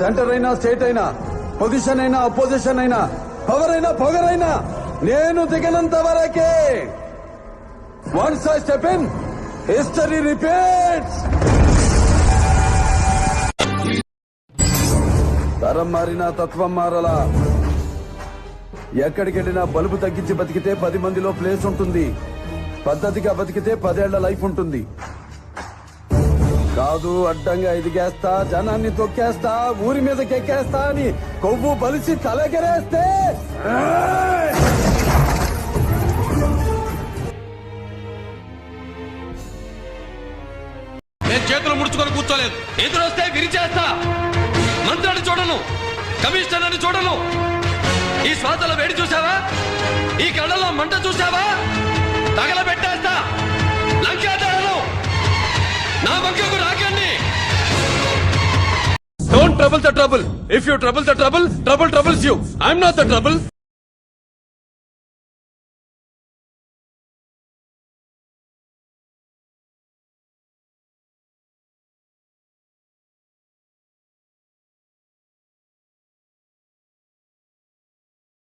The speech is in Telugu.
సెంటర్ అయినా స్టేట్ అయినా పొజిషన్ అయినా అపోజిషన్ అయినా పవర్ అయినా పవర్ అయినా నేను దిగినంత వరకే once I step in history repeats తరం మారిన తత్వం మారలా ఎక్కడికెళ్ళినా బలుపు తగ్గించి బతికితే పది మందిలో ప్లేస్ ఉంటుంది పద్ధతిగా బతికితే పదేళ్ల లైఫ్ ఉంటుంది కాదు అడ్డంగా ఎదిగేస్తా జనాన్ని తొక్కేస్తా ఊరి మీద కెక్కేస్తా అని కొవ్వు బలిసి తలకెరేస్తే నేను చేతులు ముడుచుకొని కూర్చోలేదు వస్తే విరిచేస్తా మంత్రాన్ని చూడను కమిషనర్ అని చూడను ఈ శ్వాసలో వేడి చూసావా ఈ కళ్ళలో మంట చూసావా Trouble the trouble. If you trouble the trouble, trouble troubles you. I'm not the trouble.